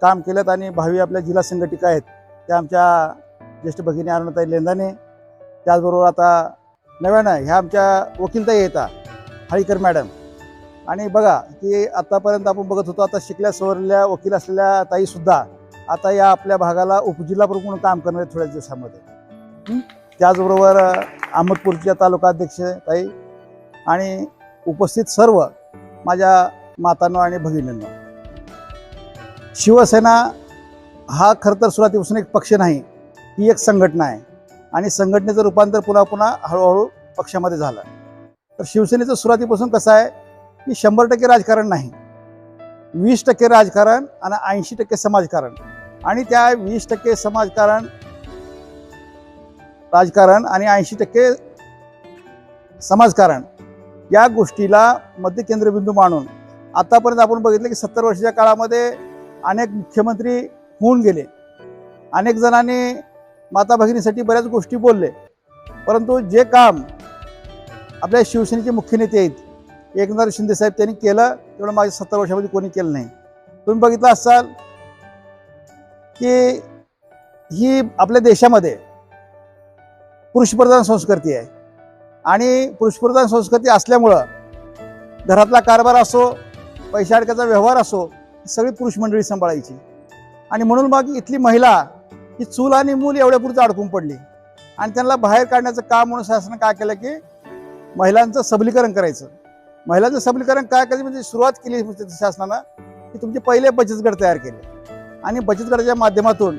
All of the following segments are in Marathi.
काम केलं आणि भावी आपल्या जिल्हा संघटिका आहेत. त्या आमच्या ज्येष्ठ भगिनी अरुणाताई लेंदाने त्याचबरोबर आता नव्यानं ह्या आमच्या वकीलताई येतात हळीकर मॅडम. आणि बघा की आतापर्यंत आपण बघत होतो आता शिकल्या सवरल्या वकील असलेल्या ताईसुद्धा आता या आपल्या भागाला उपजिल्हा प्रमुख म्हणून काम करणार आहेत थोड्याच दिवसामध्ये? त्याचबरोबर अहमदपूरच्या तालुका अध्यक्ष ताई आणि उपस्थित सर्व माझ्या मातांनो आणि भगिनींनो. शिवसेना हा खरं तर सुरुवातीपासून एक पक्ष नाही ही एक संघटना आहे. आणि संघटनेचं रूपांतर पुन्हा पुन्हा हळूहळू पक्षामध्ये झालं. तर शिवसेनेचं सुरुवातीपासून कसं आहे की शंभर टक्के राजकारण नाही वीस टक्के राजकारण आणि ऐंशी टक्के समाजकारण. आणि त्या वीस टक्के समाजकारण राजकारण आणि ऐंशी टक्के समाजकारण या गोष्टीला मध्य केंद्रबिंदू मानून आतापर्यंत आपण बघितलं की सत्तर वर्षाच्या काळामध्ये अनेक मुख्यमंत्री होऊन गेले. अनेक जणांनी माता भगिनीसाठी बऱ्याच गोष्टी बोलले. परंतु जे काम आपल्या शिवसेनेचे मुख्य नेते आहेत एकनाथ शिंदे साहेब त्यांनी केलं तेवढं माझ्या सत्तर वर्षामध्ये कोणी केलं नाही. तुम्ही बघितलं असाल की ही आपल्या देशामध्ये पुरुषप्रधान संस्कृती आहे. आणि पुरुषप्रधान संस्कृती असल्यामुळं घरातला कारभार असो पैशाडक्याचा व्यवहार असो सगळी पुरुष मंडळी सांभाळायची. आणि म्हणून मग इथली महिला ही चूल आणि मूल एवढ्यापुरतं अडकून पडली. आणि त्यांना बाहेर काढण्याचं काम म्हणून शासनानं काय केलं की महिलांचं सबलीकरण करायचं. महिलांचं सबलीकरण काय करायचं? म्हणजे सुरुवात केली शासनानं की तुमचे पहिले बचत गट तयार केले. आणि बचत गटाच्या माध्यमातून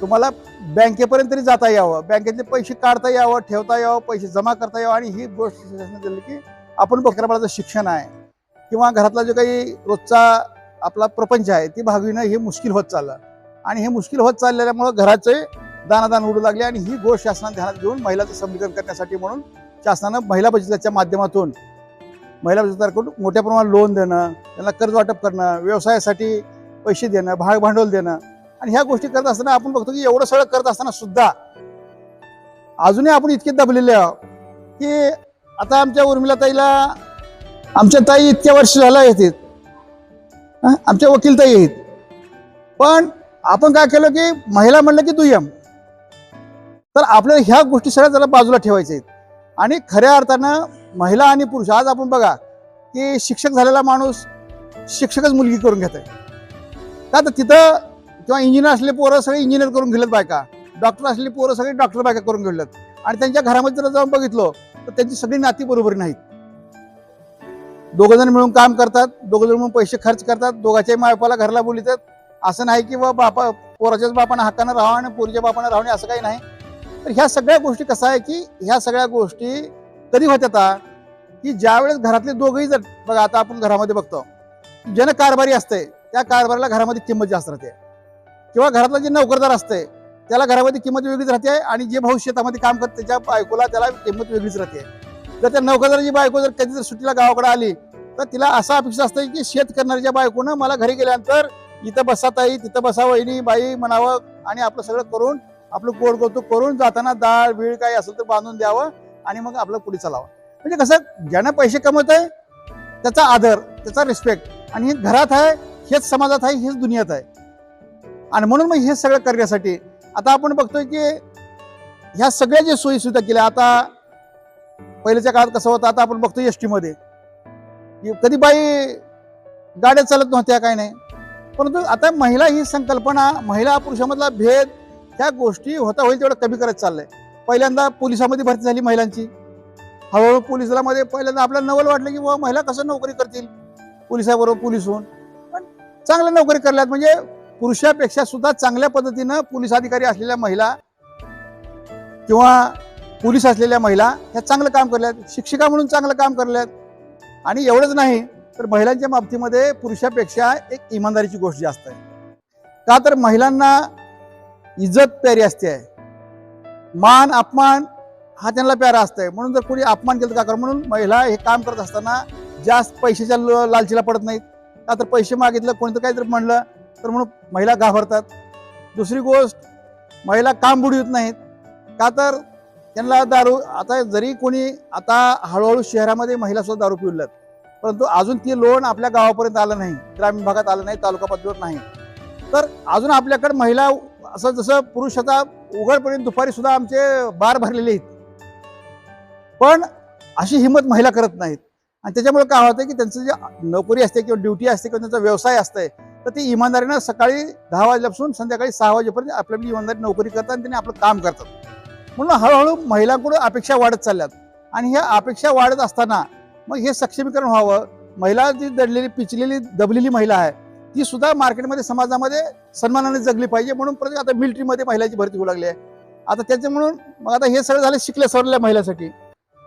तुम्हाला बँकेपर्यंत तरी जाता यावं. बँकेतले पैसे काढता यावं ठेवता यावं पैसे जमा करता यावं. आणि ही गोष्ट शासनानं दिली की आपण बकऱ्याबाळाचं शिक्षण आहे. किंवा घरातला जो काही रोजचा आपला प्रपंच आहे ती भागविणं हे मुश्किल होत चाललं. आणि हे मुश्किल होत चालल्यामुळं घराचे दानादान उडू लागले आणि ही गोष्ट शासनाने ध्यानात घेऊन महिलाचं सबलीकरण करण्यासाठी म्हणून शासनानं महिला बचतीच्या माध्यमातून महिला बचतदाराकडून मोठ्या प्रमाणात लोन देणं त्यांना कर्ज वाटप करणं व्यवसायासाठी पैसे देणं भाग भांडवल देणं. आणि ह्या गोष्टी करत असताना आपण बघतो की एवढं सगळं करत असताना सुद्धा अजूनही आपण इतके दबलेले आहोत की आता आमच्या उर्मिला ताईला आमच्या ताई इतक्या वर्ष झालं येतात आमच्या वकील तर आहेत. पण आपण काय केलं की महिला म्हणलं की दुय्यम. तर आपल्याला ह्या गोष्टी सगळ्या त्याला बाजूला ठेवायच्या आहेत. आणि खऱ्या अर्थानं महिला आणि पुरुष आज आपण बघा की शिक्षक झालेला माणूस शिक्षकच मुलगी करून घेत आहे का तर तिथं किंवा इंजिनियर असले पोरं सगळे इंजिनियर करून घेलेत बायका. डॉक्टर असलेली पोरं सगळे डॉक्टर बायका करून घेतलेत. आणि त्यांच्या घरामध्ये जर जाऊन बघितलं तर त्यांची सगळी नाती बरोबर नाहीत. दोघ जण मिळून काम करतात दोघ जण मिळून पैसे खर्च करतात दोघांच्याही मायपाला घरला बोलितात. असं नाही की बा बापा पोराच्याच बापानं हक्कानं राहावं आणि पोरीच्या बापानं राहणे असं काही नाही. तर ह्या सगळ्या गोष्टी कसं आहे की ह्या सगळ्या गोष्टी कधी होत्या की ज्यावेळेस घरातले दोघंही जर बघा आता आपण घरामध्ये बघतो ज्यानं कारभारी असते त्या कारभाराला घरामध्ये किंमत जास्त राहते. किंवा घरातला जे नोकरदार असते त्याला घरामध्ये किंमत वेगळीच राहते आणि जे भाऊ शेतामध्ये काम करते त्याच्या बायकोला त्याला किंमत वेगळीच राहते. जर त्या नोकरदाराची बायको जर कधी जर सुट्टीला गावाकडे आली तर तिला असा अपेक्षा असते की शेत करणाऱ्या बायकोनं मला घरी गेल्यानंतर इथं बसा ताई तिथं बसा वहिनी बाई म्हणावं आणि आपलं सगळं करून आपलं गोड कौतुक करून जाताना डाळ बीळ काही असेल तर बांधून द्यावं आणि मग आपलं पुढे चालावं. म्हणजे कसं ज्यानं पैसे कमवत आहे त्याचा आदर त्याचा रिस्पेक्ट आणि हे घरात आहे हेच समाजात आहे हेच दुनियात आहे. आणि म्हणून मग हे सगळं करण्यासाठी आता आपण बघतोय की ह्या सगळ्या ज्या सोयीसुद्धा केल्या आता पहिल्याच्या काळात कसं होतं आता आपण बघतो एस टीमध्ये कधी बाई गाड्या चालत नव्हत्या काय नाही. परंतु आता महिला ही संकल्पना महिला पुरुषामधला भेद ह्या गोष्टी होता होईल तेवढं कमी करत चाललंय. पहिल्यांदा पोलिसामध्ये भरती झाली महिलांची. हळूहळू पोलीस दलामध्ये पहिल्यांदा आपल्याला नवल वाटलं की बाबा महिला कसं नोकरी करतील? पोलिसाबरोबर पोलीस होऊन पण चांगल्या नोकरी करल्यात म्हणजे पुरुषापेक्षा सुद्धा चांगल्या पद्धतीनं पोलीस अधिकारी असलेल्या महिला किंवा पोलीस असलेल्या महिला ह्या चांगलं काम करल्यात शिक्षिका म्हणून चांगलं काम करल्यात. आणि एवढंच नाही तर महिलांच्या बाबतीमध्ये पुरुषापेक्षा एक इमानदारीची गोष्ट जास्त आहे. का तर महिलांना इज्जत प्यारी असते. आहे मान अपमान हा त्यांना प्यारा असतंय. म्हणून जर कोणी अपमान केलं का कर? म्हणून महिला हे काम करत असताना जास्त पैशाच्या लालचीला पडत नाहीत. का तर पैसे मागितलं कोणतं काहीतरी म्हणलं तर म्हणून महिला घाबरतात. दुसरी गोष्ट महिला काम बुडवीत नाहीत. का तर त्यांना दारू आता जरी कोणी आता हळूहळू शहरामध्ये महिला सुद्धा दारू पिवल्यात परंतु अजून ती लोन आपल्या गावापर्यंत आलं नाही ग्रामीण भागात आलं नाही तालुका पातळीवर नाही. तर अजून आपल्याकडे महिला असं जसं पुरुष आता उघडपणे दुपारी सुद्धा आमचे बार भरलेले आहेत. पण अशी हिंमत महिला करत नाहीत. आणि त्याच्यामुळे काय होतं की त्यांचं जे नोकरी असते किंवा ड्युटी असते किंवा त्यांचा व्यवसाय असतंय तर ती इमानदारीनं सकाळी दहा वाजल्यापासून संध्याकाळी सहा वाजेपर्यंत आपल्याला इमानदारी नोकरी करतात आणि त्यांनी आपलं काम करतात. म्हणून हळूहळू महिलांकडून अपेक्षा वाढत चालल्यात. आणि ह्या अपेक्षा वाढत असताना मग हे सक्षमीकरण व्हावं. महिला जी दडलेली पिचलेली दबलेली महिला आहे ती सुद्धा मार्केटमध्ये समाजामध्ये सन्मानाने जगली पाहिजे. म्हणून प्रत्येक आता मिलिटरीमध्ये महिलाची भरती होऊ लागली आहे. आता त्याच्या म्हणून मग आता हे सगळं झालं शिकल्या सवरल्या महिलासाठी.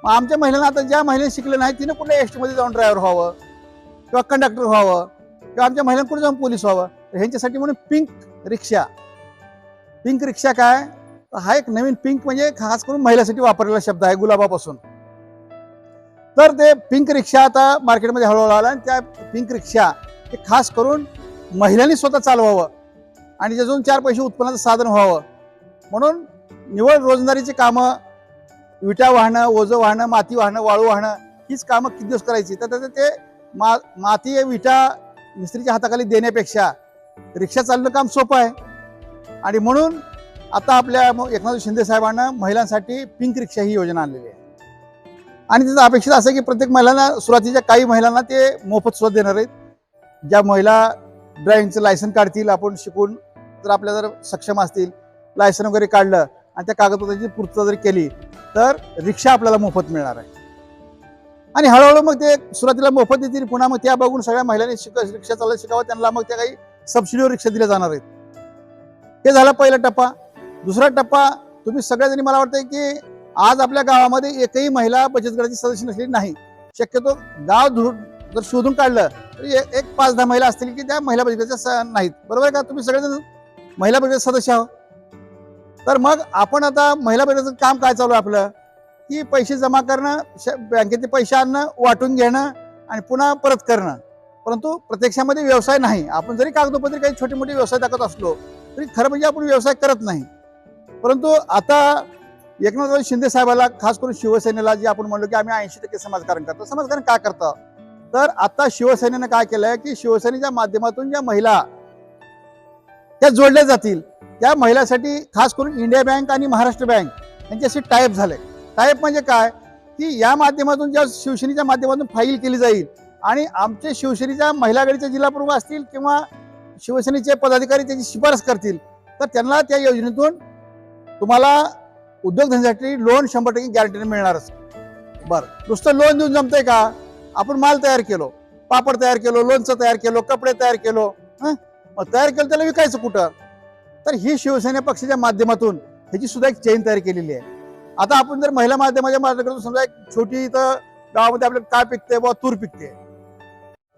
मग आमच्या महिलांना आता ज्या महिला शिकलं नाही तिने कुठल्या एस टीमध्ये जाऊन ड्रायव्हर व्हावं? किंवा कंडक्टर व्हावं? किंवा आमच्या महिलांकडे जाऊन पोलीस व्हावं? ह्यांच्यासाठी म्हणून पिंक रिक्षा पिंक रिक्षा काय? हा एक नवीन पिंक म्हणजे खास करून महिलासाठी वापरलेला शब्द आहे गुलाबापासून. तर ते पिंक रिक्षा आता मार्केटमध्ये हळूहळू आला आणि त्या पिंक रिक्षा हे खास करून महिलांनी स्वतः चालवावं आणि त्याच्यातून चार पैसे उत्पन्नाचं साधन व्हावं. म्हणून निवड रोजंदारीची कामं विटा वाहणं ओझं वाहणं माती वाहणं वाळू वाहणं हीच कामं किती दिवस करायची? तर त्याचं ते मा माती विटा मिस्त्रीच्या हाताखाली देण्यापेक्षा रिक्षा चालणं काम सोपं आहे. आणि म्हणून आता आपल्या एकनाथ शिंदे साहेबांना महिलांसाठी पिंक रिक्षा ही योजना आणलेली आहे. आणि त्याचं अपेक्षित असं की प्रत्येक महिलांना सुरुवातीच्या काही महिलांना ते मोफत सुद्धा देणार आहेत. ज्या महिला ड्रायव्हिंगचं लायसन काढतील आपण शिकून जर आपल्या जर सक्षम असतील लायसन वगैरे काढलं आणि त्या कागदपत्राची पूर्तता जर केली तर रिक्षा आपल्याला मोफत मिळणार आहे. आणि हळूहळू मग ते सुरुवातीला मोफत देतील पुन्हा मग त्या बघून सगळ्या महिलांनी शिक रिक्षा चालत शिकावं त्यांना मग त्या काही सबसिडीवर रिक्षा दिल्या जाणार आहेत. हे झाला पहिला टप्पा. दुसरा टप्पा तुम्ही सगळ्याजणी मला वाटतं की आज आपल्या गावामध्ये एकही महिला बचत गटाची सदस्य नसलेली नाही. शक्यतो गाव धु जर शोधून काढलं तर एक पाच दहा महिला असतील की त्या महिला बचत गटाच्या नाहीत. बरोबर आहे का? तुम्ही सगळेजण महिला बचत सदस्य आहो तर मग आपण आता महिला बचतीचं काम काय चालू आहे आपलं? की पैसे जमा करणं श- बँकेचे पैसे आणणं वाटून घेणं आणि पुन्हा परत करणं. परंतु प्रत्यक्षामध्ये व्यवसाय नाही. आपण जरी कागदोपत्री काही छोटे मोठे व्यवसाय दाखवत असलो तरी खरं म्हणजे आपण व्यवसाय करत नाही. परंतु आता एकनाथ शिंदे साहेबाला खास करून शिवसेनेला जे आपण म्हणलो की आम्ही ऐंशी टक्के समाजकारण करतो. समाजकारण काय करतं? तर आता शिवसेनेनं काय केलंय की शिवसेनेच्या माध्यमातून ज्या महिला त्या जोडल्या जातील त्या महिलासाठी खास करून इंडिया बँक आणि महाराष्ट्र बँक यांच्याशी टाईप झालंय. टाईप म्हणजे काय? की या माध्यमातून ज्या शिवसेनेच्या माध्यमातून फाईल केली जाईल आणि आमचे शिवसेनेच्या महिला आघाडीचे जिल्हा प्रमुख असतील किंवा शिवसेनेचे पदाधिकारी त्याची शिफारस करतील तर त्यांना त्या योजनेतून तुम्हाला उद्योगधंद्यासाठी लोन शंभर टक्के गॅरंटीने मिळणारच. बरं. नुसतं लोन देऊन जमतंय का? आपण माल तयार केलो पापड तयार केलो लोणचं तयार केलो कपडे तयार केलो हं? मग तयार केलं त्याला विकायचं कुठं? तर ही शिवसेना पक्षाच्या माध्यमातून ह्याची सुद्धा एक चेन तयार केलेली आहे. आता आपण जर महिला माध्यमाच्या माध्यमातून समजा एक छोटी इथं गावामध्ये आपल्याला काय पिकते बुवा? तूर पिकते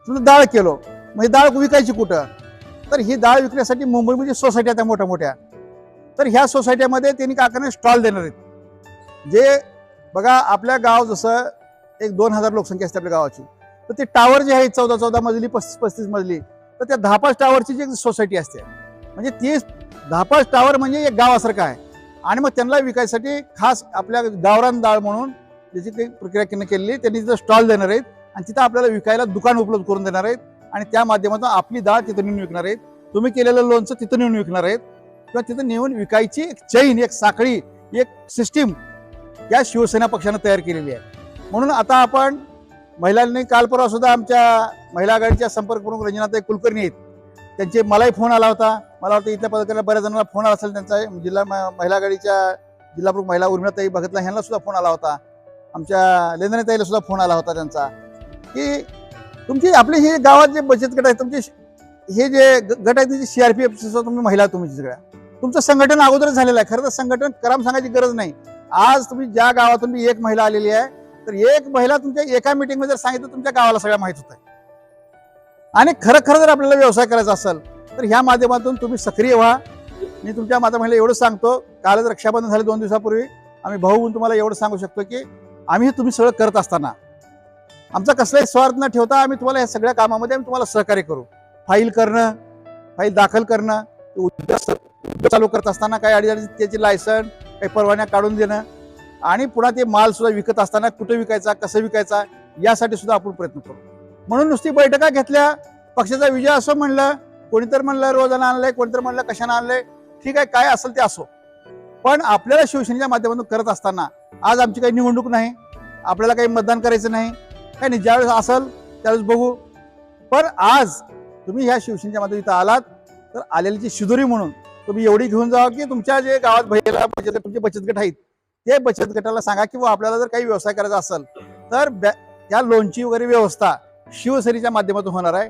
समजा डाळ केलो म्हणजे डाळ विकायची कुठं? तर ही डाळ विकण्यासाठी मुंबईमध्ये म्हणजे सोसायटी त्या मोठ्या मोठ्या तर ह्या सोसायटीमध्ये त्यांनी काय स्टॉल देणार आहेत. जे बघा आपल्या गाव जसं एक दोन हजार लोकसंख्या असते आपल्या गावाची तर ते टावर जे आहे चौदा चौदा मजली पस्तीस पस्तीस मजली तर त्या दहा पाच टावरची जी सोसायटी असते म्हणजे ती दहा पाच टावर म्हणजे एक गावासारखं आहे. आणि मग त्यांना विकायसाठी खास आपल्या गावरान डाळ म्हणून त्याची काही प्रक्रिया केली केलेली त्यांनी तिथं स्टॉल देणार आहेत आणि तिथं आपल्याला विकायला दुकान उपलब्ध करून देणार आहेत. आणि त्या माध्यमातून आपली डाळ तिथं नेऊन विकणार आहेत. तुम्ही केलेलं लोनचं तिथं नेऊन विकणार आहेत. किंवा तिथं नेऊन विकायची एक चैन एक साखळी एक सिस्टीम या शिवसेना पक्षानं तयार केलेली आहे. म्हणून आता आपण महिलांनी काल परवा सुद्धा आमच्या महिला आघाडीच्या संपर्क प्रमुख रंजनाताई कुलकर्णी आहेत. त्यांचे मलाही फोन आला होता. मला वाटतं इथल्या पदाधिकाऱ्यांना बऱ्याच जणांना फोन आला असेल त्यांचा. जिल्हा म- महिला आघाडीच्या जिल्हा प्रमुख महिला उर्मिलाताई भगतला ह्यांना सुद्धा फोन आला होता. आमच्या लेंदनेताईला सुद्धा फोन आला होता त्यांचा. की तुमची आपले हे गावात जे बचत गट आहेत तुमचे हे जे ग- गट आहेत जी सी आर पी एफ सुद्धा तुम्ही महिला तुम्ही सगळ्या. तुमचं संघटन अगोदरच झालेलं आहे. खरं तर संघटन कराम सांगायची गरज नाही. आज तुम्ही ज्या गावातून एक महिला आलेली आहे तर एक महिला तुमच्या एका मीटिंगमध्ये जर सांगितलं तुमच्या गावाला सगळ्या माहीत होत आहे आणि खरं खरं जर आपल्याला व्यवसाय करायचा असेल तर ह्या माध्यमातून तुम्ही सक्रिय व्हा. मी तुमच्या माता महिला एवढं सांगतो कालच रक्षाबंधन झाले दोन दिवसापूर्वी. आम्ही भाऊ होऊन तुम्हाला एवढं सांगू शकतो की आम्ही तुम्ही सगळं करत असताना आमचा कसलाही स्वार्थ न ठेवता आम्ही तुम्हाला या सगळ्या कामामध्ये आम्ही तुम्हाला सहकार्य करू. फाईल करणं फाईल दाखल करणं उद्या चालू करत असताना काही अडीअडचणी त्याची लायसन काही परवान्या काढून देणं आणि पुन्हा ते माल सुद्धा विकत असताना कुठं विकायचा कसं विकायचा यासाठी सुद्धा आपण प्रयत्न करू. म्हणून नुसती बैठका घेतल्या पक्षाचा विजय असं म्हणलं कोणीतर म्हणलं रोजानं आणलंय कोणीतर म्हणलं कशानं आणलंय ठीक आहे काय असेल ते असो. पण आपल्याला शिवसेनेच्या माध्यमातून करत असताना आज आमची काही निवडणूक नाही आपल्याला काही मतदान करायचं नाही काही नाही ज्यावेळेस असेल त्यावेळेस बघू. पण आज तुम्ही ह्या शिवसेनेच्या माध्यमातून इथं आलात तर आलेली शिदोरी म्हणून तुम्ही एवढी घेऊन जावा की तुमच्या जे गावात भैयाला बचत तुमचे बचत गट आहेत ते बचत गटाला सांगा किंवा आपल्याला जर काही व्यवसाय करायचा असेल तर बॅ- लोनची वगैरे व्यवस्था शिवसेनेच्या माध्यमातून होणार आहे.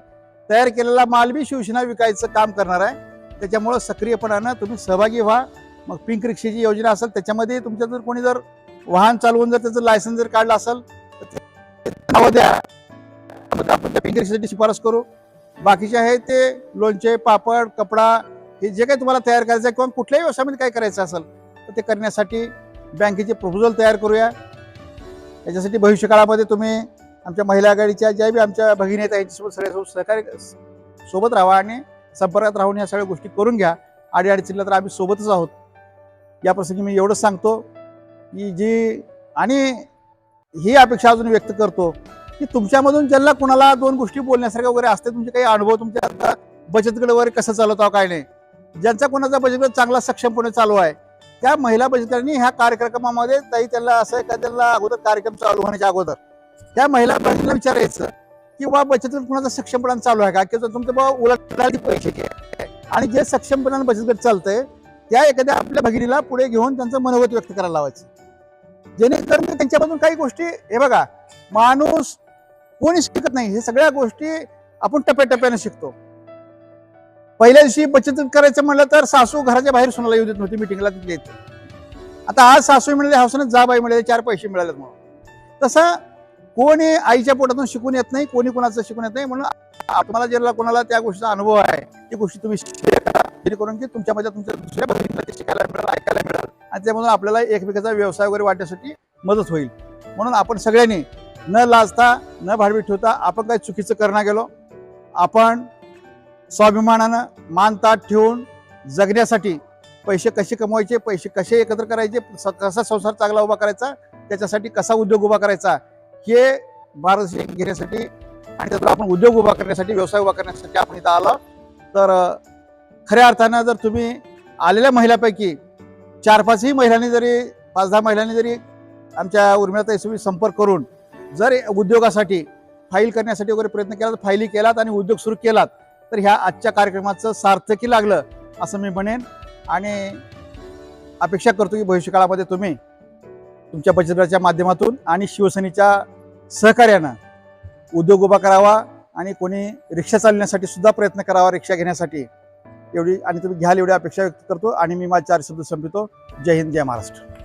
तयार केलेला माल बी शिवसेना विकायचं काम करणार आहे. त्याच्यामुळं सक्रियपणानं तुम्ही सहभागी व्हा. मग पिंक रिक्षेची योजना असेल त्याच्यामध्ये तुमच्या जर कोणी जर वाहन चालवून जर त्याचं लायसन्स जर काढलं असेल तर द्या. आपण त्या पिंक रिक्षासाठी शिफारस करू. बाकीचे आहे ते लोणचे पापड कपडा हे जे काही तुम्हाला तयार करायचं आहे किंवा कुठल्याही व्यवसायामध्ये काय करायचं असेल तर ते करण्यासाठी बँकेचे प्रपोजल तयार करूया. याच्यासाठी भविष्यकाळामध्ये तुम्ही आमच्या महिला आघाडीच्या ज्या बी आमच्या भगिनी आहेत यांच्यासोबत सगळ्यासोबत सहकार्य सोबत राहा आणि संपर्कात राहून या सगळ्या गोष्टी करून घ्या. अडीअडचणीला तर आम्ही सोबतच आहोत. या प्रसंगी मी एवढंच सांगतो की जी आणि ही अपेक्षा अजून व्यक्त करतो की तुमच्यामधून ज्यांना कुणाला दोन गोष्टी बोलण्यासारख्या वगैरे असते तुमचे काही अनुभव तुमच्या आता बचत गट वगैरे कसं चालवता काय नाही. ज्यांचा कोणाचा बचत गट चांगला सक्षमपणे चालू आहे त्या महिला बचत ह्या कार्यक्रमामध्ये ताई त्यांना असं एखाद्याला अगोदर कार्यक्रम चालू होण्याच्या अगोदर त्या महिला बचतला विचारायचं की बा बचत गट कुणाचा सक्षमपणा चालू आहे का? किंवा तुमचं बाबा उलट पैसे घ्या आणि जे सक्षमपणाने बचत गट चालतंय त्या एखाद्या आपल्या भगिनीला पुढे घेऊन त्यांचं मनोगत व्यक्त करायला लावायचं. जेणेकरून त्यांच्यापासून काही गोष्टी हे बघा माणूस कोणी शिकत नाही. हे सगळ्या गोष्टी आपण टप्प्याटप्प्याने शिकतो. पहिल्या दिवशी बचत करायचं म्हणलं तर सासू घराच्या बाहेर सुनाला येऊ देत नव्हती मिटिंगला तिथले आता आज सासू मिळाले हौसने जा बाई मिळाले चार पैसे मिळाले म्हणून. तसं कोणी आईच्या पोटातून शिकून येत नाही कोणी कोणाचं शिकून येत नाही म्हणून तुम्हाला ज्याला कोणाला त्या गोष्टीचा अनुभव आहे ती गोष्टी तुम्ही share जेणेकरून की तुमच्यामध्ये तुमच्या दुसऱ्या भगिनीला ते शिकायला मिळालं ऐकायला मिळालं. आणि त्यामधून आपल्याला एकमेकाचा व्यवसाय वगैरे वाटण्यासाठी मदत होईल. म्हणून आपण सगळ्यांनी न लाजता न भाडवी ठेवता आपण काही चुकीचं करणं गेलो आपण स्वाभिमानानं मानताट ठेवून जगण्यासाठी पैसे कसे कमवायचे पैसे कसे एकत्र करायचे स- कसा संसार चांगला उभा करायचा त्याच्यासाठी कसा उद्योग उभा करायचा हे भारत घेण्यासाठी आणि त्यातून आपण उद्योग उभा करण्यासाठी व्यवसाय उभा करण्यासाठी आपण इथं आलो. तर खऱ्या अर्थानं जर तुम्ही आलेल्या महिलापैकी चार पाचही महिलांनी जरी पाच दहा महिलांनी जरी आमच्या उर्मिळाताईसोबत संपर्क करून जर उद्योगासाठी फाईल करण्यासाठी वगैरे प्रयत्न केला तर फाईली केलात आणि उद्योग सुरू केलात तर ह्या आजच्या कार्यक्रमाचं सार्थकी लागलं असं मी म्हणेन. आणि अपेक्षा करतो की भविष्यकाळामध्ये तुम्ही तुमच्या बचतगटाच्या माध्यमातून आणि शिवसेनेच्या सहकार्यानं उद्योग उभा करावा आणि कोणी रिक्षा चालण्यासाठी सुद्धा प्रयत्न करावा रिक्षा घेण्यासाठी. एवढी आणि तुम्ही घ्याल एवढी अपेक्षा व्यक्त करतो आणि मी माझे चार शब्द संपवितो. जय हिंद जय महाराष्ट्र.